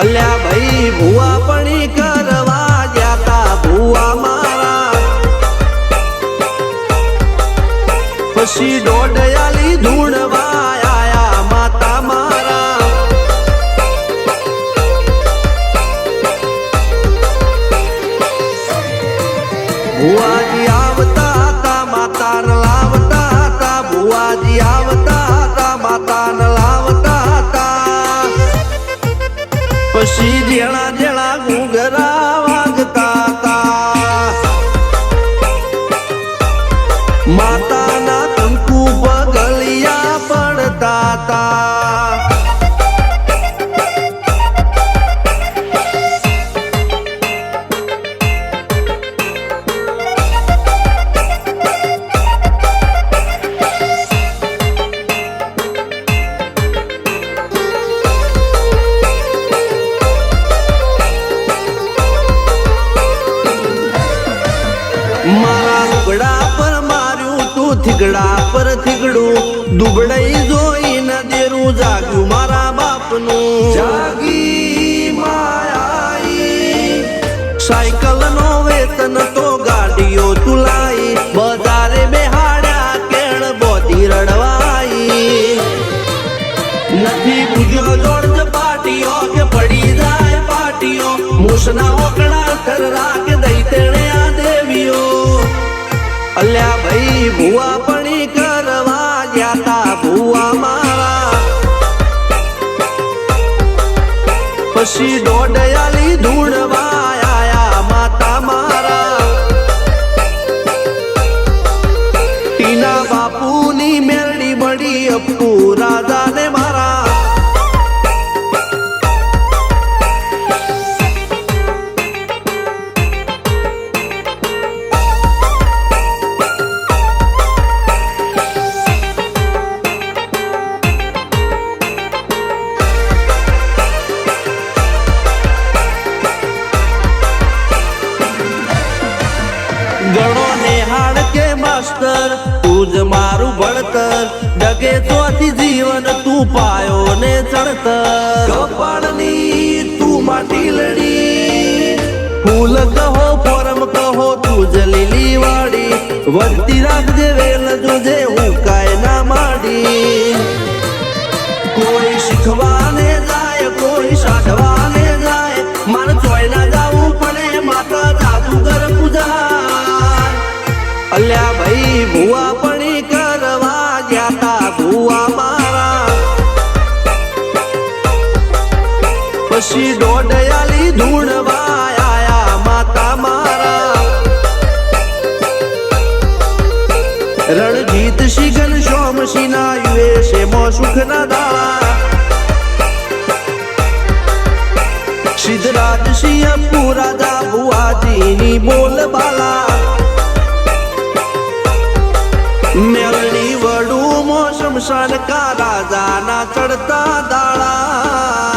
અલ્યા ભાઈ, ભૂવા પણી કરવા જાતા ભૂવા મારા. પછી દોડયાલી ધૂણવા આયા માતા મારા. ભુવાજી થીગડા પર થીગડું દુબળાઈ જોઈને દેરું જાગ્યું મારા બાપનું. જાગી સાયકલ નો વેતન તો ગાડીઓ તુલાઈ બજારે બેહાડ્યા કેણ બોધી રડવાઈ. નથી પૂજ્યો જોડજ પાટીઓ કે પડી જાય પાટીઓ, મૂસના ઓકડા થર રાખ દઈ તેણે આ દેવીઓ. અલ્યા ભાઈ, ભૂવા પણી કરવા તા ભૂવા મારા. પછી દોડયાલી ધૂણવા આયા માતા મારા. ટીના બાપુની મેરડી મળી અપ્પુ, રાજાને ગણો નિહાળ કે માસ્ટર તું જ મારું ભણતર ડગે તોથી જીવન તું પાયો ને ચડતર કપાળની તું માટી લડી. ફૂલ કહો પરમ કહો તું જ લીલી વાડી. વધતી રાખજે વેલ જોજે હું કાય ના માડી. કોઈ શીખવાને જાય કોઈ સાધવાને અલ્યા ભાઈ, ભૂવા પણી કરવા તા ભૂવા મારા. પછી દોડયાલી ધૂણવા આયા માતા મારા. રણજીત શિગન સોમસિંહ યુએ છે મો સુખ ના દાળા. સિદ્ધરાજ સિંહ પુરાદા ભુવાજીની બોલ બાલા મેળણી વડું મો શમશાન કા રાજાના ચડતા દાળા